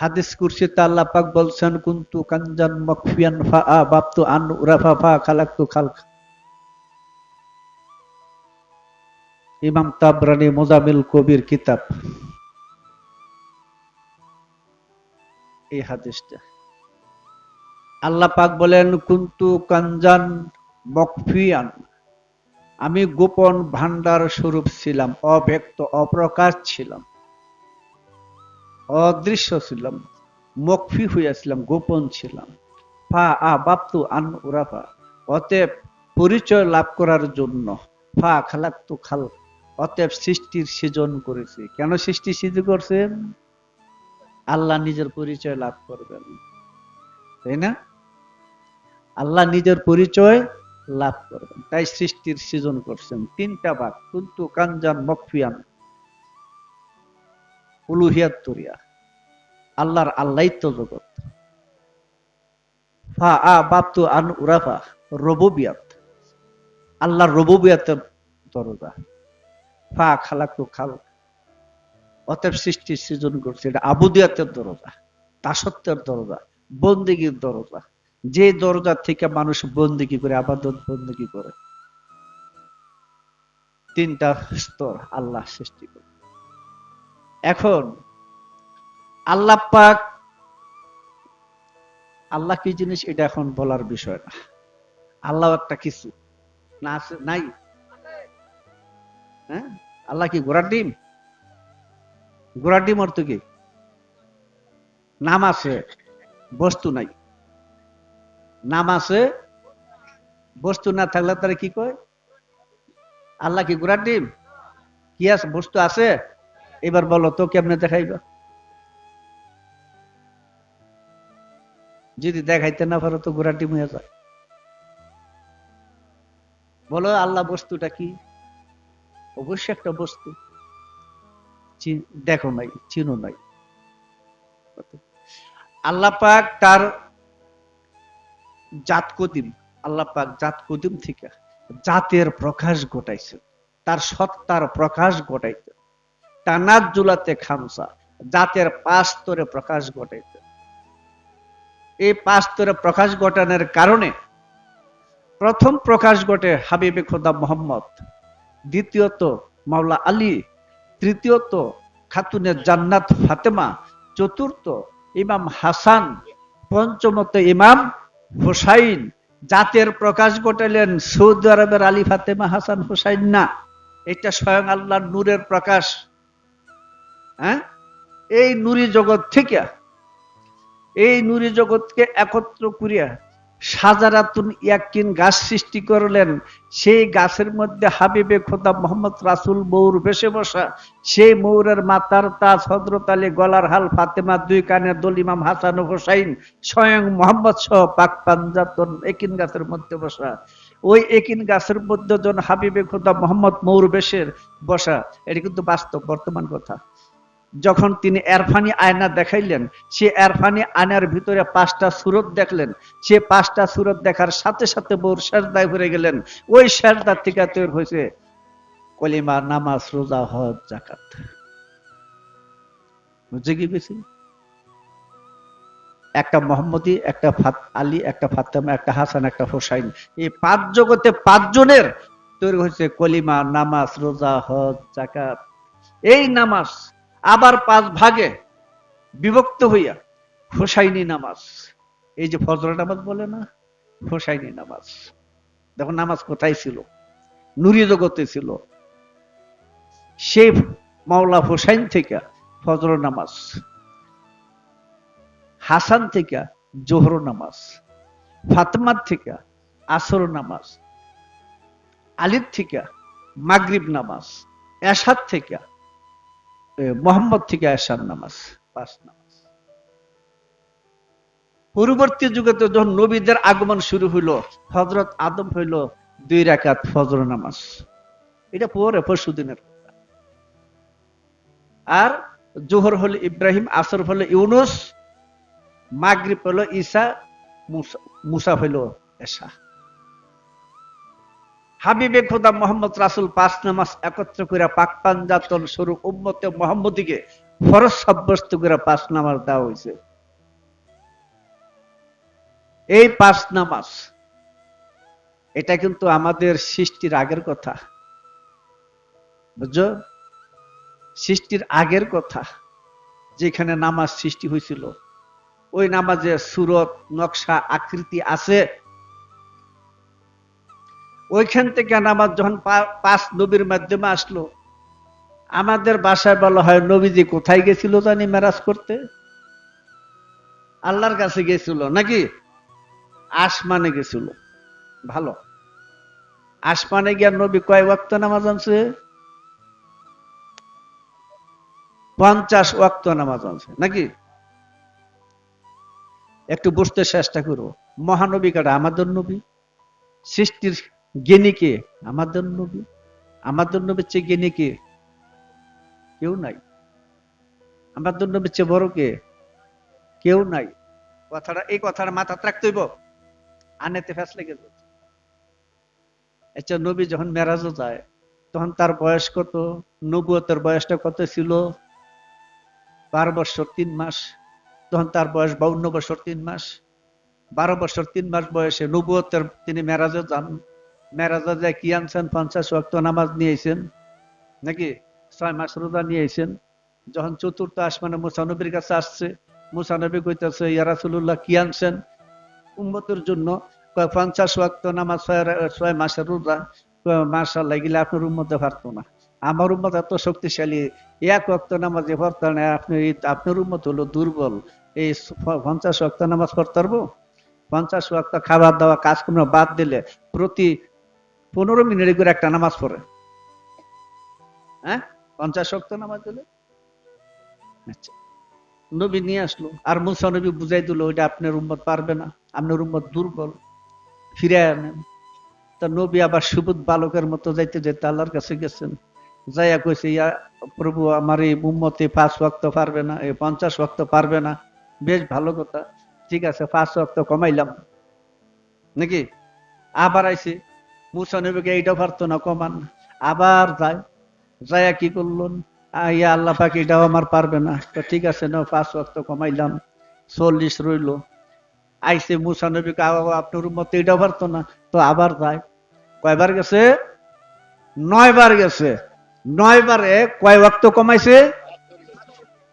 হাদিস কুরসিতে আল্লাহ পাক বলছেন, কুন্তু কাঞ্জান মকফিয়ান ফা আ বাপ্তু আন উরাফা ফা খালাক্তু খালক। ইমাম তাবরানি মোজামিল কবির কিতাব। এই হাদিসটা। আল্লাহ পাক বলেন, কুন্তু কাঞ্জান মকফিয়ান আমি গোপন ভান্ডার স্বরূপ ছিলাম, অব্যক্ত, অপ্রকাশ ছিলাম। অদৃশ্য ছিলাম, মকফি হইয়াছিলাম গোপন ছিলাম। ফা, আ বাপ্তু আন উরাফা অতএব পরিচয় লাভ করার জন্য ফা খালাক্তু খাল। অতএব সৃষ্টির সৃজন করেছি। কেন সৃষ্টি সৃজন করছেন? আল্লাহ নিজের পরিচয় লাভ করবেন। তাই না? আল্লাহ নিজের পরিচয় লাভ করবেন। তাই সৃষ্টির সৃজন করছেন। তিনটা ভাগ। কুন্তু, কাঞ্জান, মকফিয়ান। উলুহিয়াত তরিয়া আল্লাহর আল্লাহিত্ব জগৎ। ফা আ আন উরাফা রববিয়াত। আল্লাহর রববিয়াতের দরজা। ফা খাল অতএব সৃষ্টি সৃজন করছে। এটা আবুদিয়াতের দরজা দাসত্বের দরজা, বন্দিগির দরজা। যে দরজা থেকে মানুষ বন্দিগি করে, আবাদত বন্দিগি করে, তিনটা স্তর আল্লাহ সৃষ্টি করে। এখন আল্লাহ পাক, আল্লাহ কি জিনিস? এটা এখন বলার বিষয় না। আল্লাহ একটা কিছু। না আছে? নাই? হ্যাঁ? আল্লাহ কি, ঘোড়ার ডিম? ঘোড়ার ডিম অর্থ কি? নাম আছে, বস্তু নাই। নাম আছে, বস্তু না থাকলে তারা কি কয়? আল্লাহ কি, ঘোড়ার ডিম? কি আছে? বস্তু আছে? এবার বলো, তো কেমনে দেখাইবা? যদি দেখাইতে না পারো, তো ঘোড়া ডিম হয়ে যায়। বলো, আল্লাহ বস্তুটা কি? অবশ্যই একটা বস্তু। দেখো নাই, চিনো নাই। আল্লাহ পাক তার জাত কদিম আল্লাহ পাক জাত কদিম থেকে জাতের প্রকাশ ঘটাইছে তার সত্তার প্রকাশ ঘটাইতে টানার জুলাতে খামসা, জাতের পাঁচ স্তরে প্রকাশ ঘটাইতে। এই পাঁচ স্তরে প্রকাশ ঘটানোর কারণে প্রথম প্রকাশ ঘটে হাবিবে খোদা মোহাম্মদ, দ্বিতীয়ত মাওলা আলী, তৃতীয়ত খাতুনের জান্নাত ফাতেমা, চতুর্থ ইমাম হাসান, পঞ্চমত ইমাম হুসাইন। জাতের প্রকাশ ঘটালেন সৌদি আরবের আলী ফাতেমা হাসান হুসাইন না। এটা স্বয়ং আল্লাহ নূরের প্রকাশ। হ্যাঁ? এই নুরি জগৎ থেকে এই নুরি জগৎকে একত্র করিয়া সাজারাতুন ইয়াকিন গাছ সৃষ্টি করলেন। সেই গাছের মধ্যে হাবিবে খোদা মোহাম্মদ রাসুল মৌর বেশে বসা। সেই মৌরের মাতার তাজ হজরত আলী, গলার হাল ফাতেমা, দুই কানের দলিমাম হাসান হোসাইন, স্বয়ং মোহাম্মদ সহ পাক পাঞ্জাতন একিন গাছের মধ্যে বসা। ওই একিন গাছের মধ্যে জন হাবিবে খোদা মোহাম্মদ মৌর বেশের বসা। এটি কিন্তু বাস্তব, বর্তমান কথা। যখন তিনি এরফানি আয়না দেখাইলেন, সে এরফানি আয়নার ভিতরে পাঁচটা সুরত দেখলেন। সে পাঁচটা সুরত দেখার সাথে সাথে বউর শেষদায় ভরে গেলেন। ওই শেষদার থেকে তৈরি হয়েছে কলিমা, নামাজ, রোজা, হজ জাকাত বুঝে কি বেশি? একটা মোহাম্মদী, একটা আলী, একটা ফাতেমা, একটা হাসান, একটা হোসাইন। এই পাঁচ জগতে পাঁচজনের তৈরি হয়েছে কলিমা, নামাজ, রোজা, হজ জাকাত এই নামাজ আবার পাঁচ ভাগে বিভক্ত হইয়া হোসাইনি নামাজ। এই যে ফজর নামাজ বলে না হোসাইনি নামাজ। দেখো নামাজ কোথায় ছিল? নুরি জগতে ছিল। সেই মাওলা হোসাইন থেকে ফজর নামাজ, হাসান থেকে জোহর নামাজ, ফাতমার থেকে আসর নামাজ আলির থেকে মাগরিব নামাজ এসাদ থেকে মোহাম্মদ থেকে আসার নামাজ, পাঁচ নামাজ। পরবর্তী যুগে তো যখন নবীদের আগমন শুরু হইল হজরত আদম হইল দুই রাকাত ফজর নামাজ। এটা পরে, পরশু দিনের আর জোহর হলো ইব্রাহিম, আসর হলো ইউনুস, মাগরিব হলো ঈসা, মুসা হইল এসা হাবিবে খোদা মোহাম্মদ রাসুল পাঁচ নামাজ একত্র করে পাক পাঞ্জাতন স্বরূপ উম্মতে মোহাম্মদীকে ফরজ সাব্যস্ত করে পাঁচ নামাজ দেওয়া হয়েছে এই পাঁচ নামাজ, এটা কিন্তু আমাদের সৃষ্টির আগের কথা। বুঝছ? সৃষ্টির আগের কথা, যেখানে নামাজ সৃষ্টি হয়েছিল ওই নামাজের সুরত, নকশা, আকৃতি আছে ওইখান থেকে নামাজ যখন পাঁচ নবীর মাধ্যমে আসলো, আমাদের বাসায় বলা হয়, নবীজি কোথায় গেছিল জানি মেরাজ করতে? আল্লাহর কাছে গেছিল নাকি? আসমানে গেছিল। ভালো। আসমানে গিয়া নবী কয় ওয়াক্ত নামাজ আনছে? পঞ্চাশ ওয়াক্ত নামাজ আনছে, নাকি? একটু বুঝতে চেষ্টা করো। মহানবী কাটা আমাদের নবী? সৃষ্টির জ্ঞানী কে? আমাদের নবী? আমাদের নবীর চেয়ে জ্ঞানী কে? কেউ নাই। আমাদের নবীর চেয়ে বড় কে? কেউ নাই। কথাটা, এই কথাটা মাথা রাখতে হইব আনেতে ফ্যাস লেগে যাবে। আচ্ছা নবী যখন মেরাজও যায়, তখন তার বয়স কত? নবুয়তের বয়সটা কত ছিল? বারো বছর, তিন মাস। তখন তার বয়স বাউন্ন বছর, তিন মাস। বারো বছর, তিন মাস বয়সে নবুয়তের তিনি মেরাজে যান। মেরাজে যায় কি আনছেন পঞ্চাশ ওয়াক্ত নামাজ নিয়েছেন, নাকি ছয় মাস রোজা নিয়েছেন, যখন চতুর্থ আসমানে মুসানবীর কাছে আসছে মুসানবী কইতেছে ইয়ারাসুল্লাহ কি আনছেন উম্মতের জন্য পঞ্চাশ ওয়াক্ত নামাজ ছয় মাসের রোজা মাসাল লাগিলে আপনার উম্মতে পারতো না। আমার উম্মত এত শক্তিশালী, এক ওয়াক্ত নামাজে পড়তে না, আপনি, আপনার উম্মত হলো দুর্বল। এই পঞ্চাশ ওয়াক্ত নামাজ পড়তে পারব? পঞ্চাশ ওয়াক্ত খাবার দাওয়া কাজকর্ম বাদ দিলে প্রতি পনেরো মিনিট করে একটা নামাজ পড়ে। হ্যাঁ? পঞ্চাশ ওয়াক্ত নামাজ দিলে আচ্ছা। নবী নিয়ে আসলো। আর মুসা নবী বুঝাই দিল, ওইটা আপনার উম্মত পারবে না। আপনার উম্মত দুর্বল। ফিরে আনেন। তা নবী আবার সুবুদ বালকের মতো যাইতে যেতে আল্লাহর কাছে গেছেন। যাইয়া কইছে, ইয়া প্রভু, আমার এই উম্মতে পাঁচ ওয়াক্ত পারবে না, এই পঞ্চাশ ওয়াক্ত পারবে না। বেশ ভালো কথা। ঠিক আছে, পাঁচ ওয়াক্ত কমাইলাম। নাকি? আবার আইছে। মুসা নবীকে এইটা পারতো না কমান। আবার যায় যাইয়া কি করলেন? ইয়া আল্লাহ পাক এটাও আমার পারবে না। তো ঠিক আছে না পাঁচ ওয়াক্ত কমাইলাম চল্লিশ রইল। আইসে মুসা নবী কে, আপনার মতো এটাও পারতো না তো আবার যায় কয়বার গেছে? নয় বার গেছে। নয় বারে কয় ওয়াক্ত কমাইছে?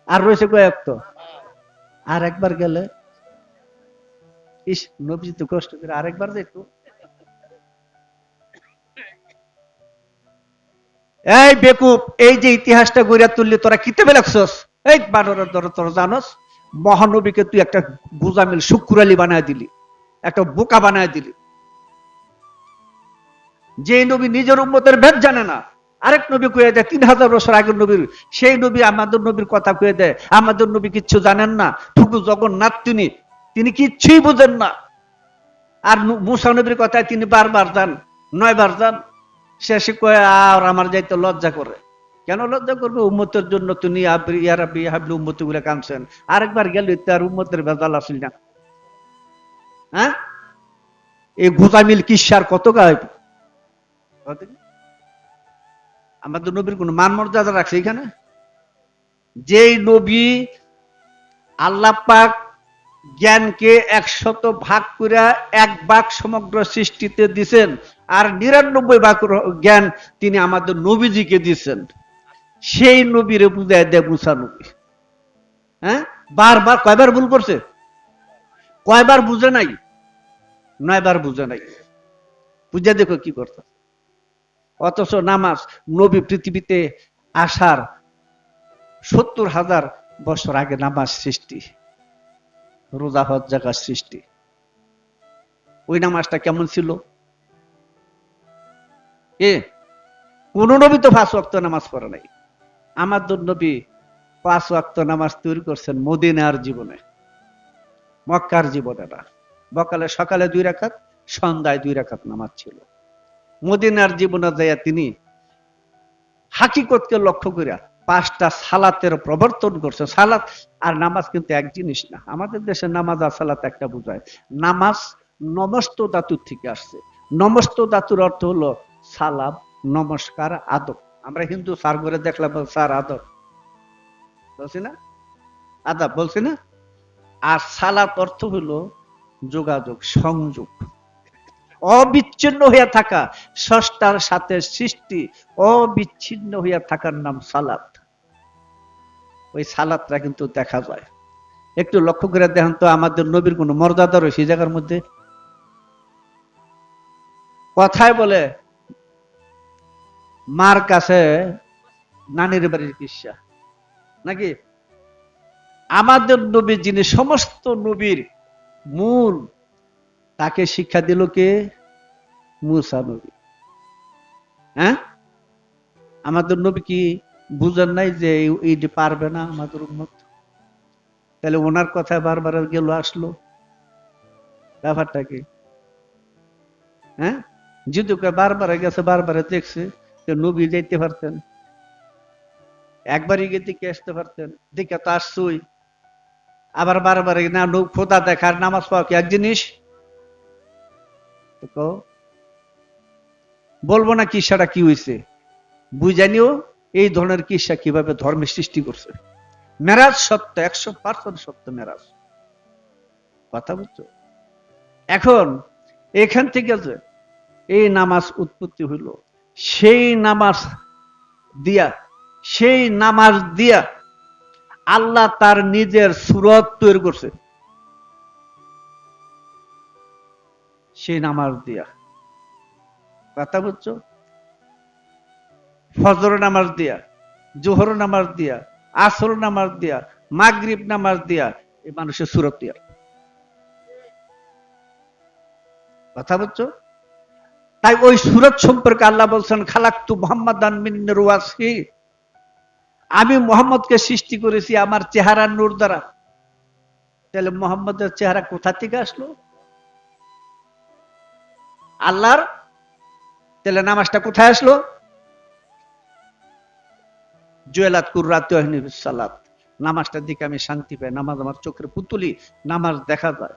আর রয়েছে কয় ওয়াক্ত? আর একবার গেলে? ইস নবী তো কষ্ট করে আরেকবার যেত এই বেকুব, এই যে ইতিহাসটা গড়িয়া তুললি, তোরা কিতাবে লাগছস এই বানরের ধরে তোরা জানস? মহানবীকে তুই একটা গুজামিল শুক্রালি বানায় দিলি, একটা বোকা বানায় দিলি। যে নবী নিজের উম্মতের ভেদ জানে না, আরেক নবী কয়ে দেয়, তিন হাজার বছর আগের নবীর সেই নবী আমাদের নবীর কথা কয়ে দেয়, আমাদের নবী কিচ্ছু জানেন না ঠুকু জগন্নাথ তিনি তিনি কিচ্ছুই বুঝেন না। আর মুসা নবীর কথায় তিনি বারবার যান, নয়বার যান। শেষে কয়ে, আর আমার যাইতে লজ্জা করে। কেন লজ্জা করবে? উম্মতের জন্য তিনি আবরি ইয়ারাবি হাবলি উম্মতি গুলো কানছেন আরেকবার গেল তার উম্মতের ভেজাল আসিল না। হ্যাঁ? এই গোজামিল কিসার কত গায়ে আমাদের নবীর কোন মান মর্যাদা রাখছে এখানে। যেই নবী আল্লাহ পাক জ্ঞানকে একশত ভাগ করে এক ভাগ সমগ্র সৃষ্টিতে দিছেন। আর নিরানব্বই ভাগ জ্ঞান তিনি আমাদের নবীজিকে দিছেন। সেই নবীরে বুঝায় দেয় মুসা নবী। হ্যাঁ? বারবার কয়বার ভুল করছে? কয়বার বুঝে নাই? নয়বার বুঝে নাই। বুঝে দেখো কি করতে অথচ নামাজ নবী পৃথিবীতে আসার সত্তর হাজার বছর আগে নামাজ সৃষ্টি। রোজা হজ জাকার সৃষ্টি। ওই নামাজটা কেমন ছিল? এ, কোন নবী তো পাঁচ ওয়াক্ত নামাজ পড়ে নাই। আমাদের নবী পাঁচ ওয়াক্ত নামাজ তৈরি করছেন মদিনার জীবনে। মক্কার জীবনে না। বকালে সকালে দুই রাখাত সন্ধ্যায় দুই রাখাত নামাজ ছিল। মদিনার জীবনে যাইয়া তিনি হাকিকতকে লক্ষ্য করিয়া পাঁচটা সালাতের প্রবর্তন করছে। সালাত আর নামাজ কিন্তু এক জিনিস না। আমাদের দেশে নামাজ আর সালাত একটা বোঝায়। নামাজ নমস্ত ধাতুর থেকে আসছে। নমস্ত ধাতুর অর্থ হলো সালাম, নমস্কার, আদব। আমরা হিন্দু সার করে দেখলাম স্যার, আদব। বলছি না? আদাব, বলছি না? আর সালাত অর্থ হলো যোগাযোগ, সংযোগ। অবিচ্ছিন্ন হইয়া থাকা, ষষ্ঠার সাথে সৃষ্টি, অবিচ্ছিন্ন হইয়া থাকার নাম সালাত। ওই সালাতটা কিন্তু দেখা যায়। একটু লক্ষ্য করে দেখেন তো, আমাদের নবীর কোন মর্যাদা রয়েছে এই জায়গার মধ্যে? কথায় বলে, মার কাছে নানির বাড়ির কিসা। নাকি? আমাদের নবী যিনি সমস্ত নবীর মূল, তাকে শিক্ষা দিল কে? মুসা নবী। হ্যাঁ? আমাদের নবী কি বুঝেন নাই যে এই- এইটি পারবে না আমাদের উন্মত তাহলে ওনার কথা বারবার গেল, আসলো। ব্যাপারটা কি? হ্যাঁ? যদি বারবার গেছে, বারবার দেখছে তো নবী যাইতে পারতেন। একবারই গিয়ে দেখে আসতে পারতেন। দেখে তো আসছই। আবার বারবার না নৌ- খোদা দেখার নামাজ পাওয়া কি এক জিনিস। বলব না কি, সেটা কি হয়েছে বুঝানিও এই ধরনের কিসা কীভাবে ধর্মের সৃষ্টি করছে? মেরাজ সত্য, একশো পার্সেন্ট সত্য মেরাজ। কথা বুঝছ? এখন এখান থেকে যে এই নামাজ উৎপত্তি হইল, সেই নামাজ দিয়া, সেই নামাজ দিয়া আল্লাহ তার নিজের সুরত তৈরি করছে। সেই নামাজ দিয়া। কথা বুঝছ? ফজর নামাজ দিয়া, জোহর নামাজ দিয়া, আসর নামাজ দিয়া, মাগরিব নামাজ দিয়া এই মানুষের সুরত দিয়া। কথা বুঝছ? তাই ওই সুরত সম্পর্কে আল্লাহ বলছেন, খালাক্তু মোহাম্মদ রুয়াসি। আমি মোহাম্মদকে সৃষ্টি করেছি আমার চেহারা নূর দ্বারা। তাহলে মোহাম্মদের চেহারা কোথা থেকে আসলো? আল্লাহর? তাহলে নামাজটা কোথায় আসলো? জুয়েলাত কুর্রাত সালাত। নামাজটার দিকে আমি শান্তি পাই, নামাজ আমার চোখের পুতুলি, নামাজ দেখা যায়।